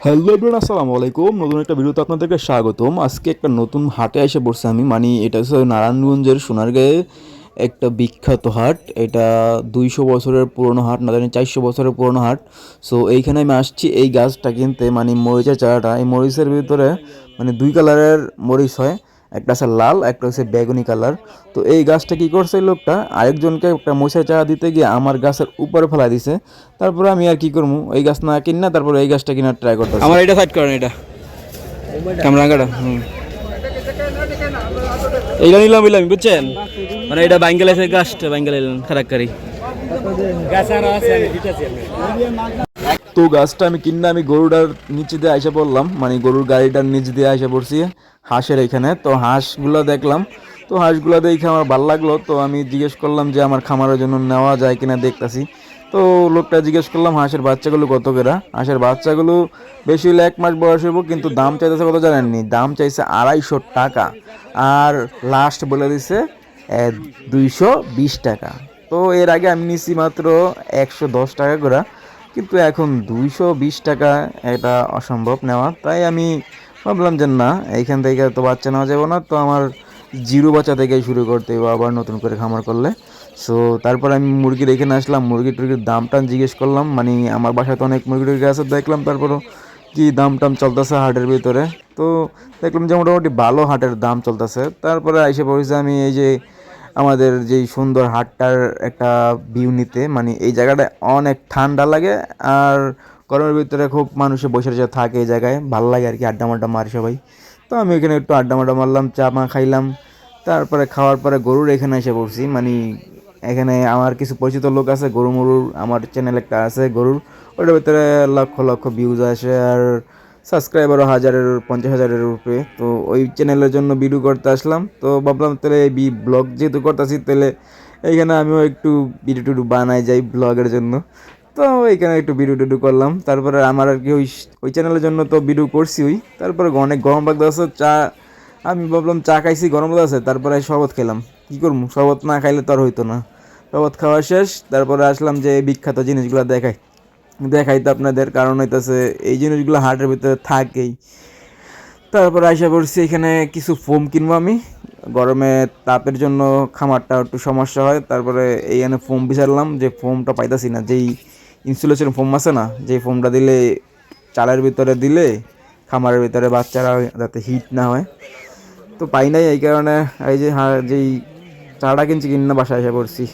Hello everyone, আসসালামু আলাইকুম। নতুন একটা ভিডিওতে আপনাদেরকে স্বাগতম। আজকে একটা নতুন হাটে এসে পড়ছি আমি। মানে এটা হচ্ছে নারায়ণগঞ্জের সোনারগাঁয়ে একটা বিখ্যাত হাট। এটা দুইশো বছরের পুরনো হাট, না জানি চারশো বছরের পুরনো হাট। সো এইখানে আমি আসছি। এই গাছটা কিনতে মানে মরিচের চারাটা। এই মরিচের ভিতরে মানে দুই কালারের মরিচ হয়। একটা আছে লাল একটা হচ্ছে বেগুনি কালার। তো এই গাছটা কি করছে লোকটা? আরেকজনকে একটা মশাই চারা দিতে গিয়ে আমার গাছের উপরে ফেলা দিছে। তারপরে আমি আর কি করব? এই গাছ না কিন না তারপরে এই গাছটা কিনার ট্রাই করতে আমার এটা সাইড করেন এটা। কামরাঙ্গাটা হুম। এইটা নিলাম নিলাম বুঝছেন? মানে এটা বাঙ্গালাদেশের গাছটা বাঙ্গাল খারাক্কারি তো গাছটা আমি কিনা আমি গরুটার নিচে দিয়ে আইসা পড়লাম। মানে গরুর গাড়িটার নিচে দিয়ে আইসা পড়ছি। হাঁসের এখানে। তো হাঁসগুলো দেখলাম। তো হাঁসগুলো দেখে আমার ভালো লাগল। তো আমি জিজ্ঞেস করলাম যে, আমার খামারের জন্য নেওয়া যায় কিনা দেখতাছি। তো লোকটা জিজ্ঞেস করলাম, হাঁসের বাচ্চাগুলো কত কেরা? হাঁসের বাচ্চাগুলো বেশি হলে এক মাস বয়স হইব, কিন্তু দাম চাইতেছে কত জানেননি? দাম চাইছে আড়াইশো টাকা। আর লাস্ট বলে দিছে দুইশো বিশ টাকা। তো এর আগে আমি নিছি মাত্র একশো দশ টাকা করে। কিন্তু এখন দুইশো বিশ টাকা, এটা অসম্ভব নেওয়া। তাই আমি ভাবলাম যে না, এইখান থেকে তো বাচ্চা নেওয়া যাবে না, তো আমার জিরো বাচ্চা থেকেই শুরু করতে হবে আবার নতুন করে খামার করলে। সো তারপর আমি মুরগি রেখে নিয়ে আসলাম, মুরগি টুরগির দাম টান জিজ্ঞেস করলাম মানে আমার বাসায় তো অনেক মুরগি টুরগি আছে, দেখলাম তারপরও কি দাম টাম চলতেছে হাটের ভিতরে। তো দেখলাম যে মোটামুটি ভালো হাটের দাম চলতেছে, তারপরে এসে পড়েছে আমি এই যে আমাদের যেই সুন্দর হাটটার একটা ভিউ নিতে মানে এই জায়গাটা অনেক ঠান্ডা লাগে আর গরমের ভিতরে খুব মানুষে বসে বসে থাকে এই জায়গায়। ভালো লাগে আর কি আড্ডা মাড্ডা মারি সবাই। তো আমি এখানে একটু আড্ডা মাড্ডা মারলাম, চা মা খাইলাম। তারপরে খাওয়ার পরে গরুর এখানে এসে পড়ছি। মানে এখানে আমার কিছু পরিচিত লোক আছে, গরু মরুর, আমার চ্যানেল একটা আছে গরুর। ওটার ভিতরে লক্ষ লক্ষ ভিউজ আসে আর সাবস্ক্রাইবারও হাজারের, পঞ্চাশ হাজারের উপরে। তো ওই চ্যানেলের জন্য ভিডিও করতে আসলাম। তো ভাবলাম তাহলে এই ব্লগ যেহেতু করতেছি, তাহলে এইখানে আমিও একটু ভিডিও টুডু বানাই যাই ব্লগের জন্য। তো এইখানে একটু ভিডিও টিডিও করলাম। তারপরে আমার আর কি ওই ওই চ্যানেলের জন্য তো ভিডিও করছি ওই। তারপরে অনেক গরম লাগতেছে চা আমি ভাবলাম চা খাইছি, গরম আছে, তারপরে শরবত খেলাম। কী করব? শরবত না খাইলে তো আর হইতো না। শরবত খাওয়া শেষ, তারপরে আসলাম যে বিখ্যাত জিনিসগুলো দেখাই। দেখাই তো আপনাদের, কারণ হইতেছে এই জিনিসগুলো হাটের ভিতরে থাকেই। তারপরে আশা করছি এখানে কিছু ফোম কিনবো আমি। গরমে তাপের জন্য খামারটা একটু সমস্যা হয়, তারপরে এইখানে ফোম বিচারলাম যে ফোমটা পাইতাছি না, যেই ইনসুলেশন ফোম আছে না যে ফোমটা দিলে চালের ভিতরে দিলে খামারের ভিতরে বাচ্চারা যাতে হিট না হয়। তো পাই নাই এই কারণে এই যে যেই চাটা কিনছি কিনা বাসায় এসে পড়ছি।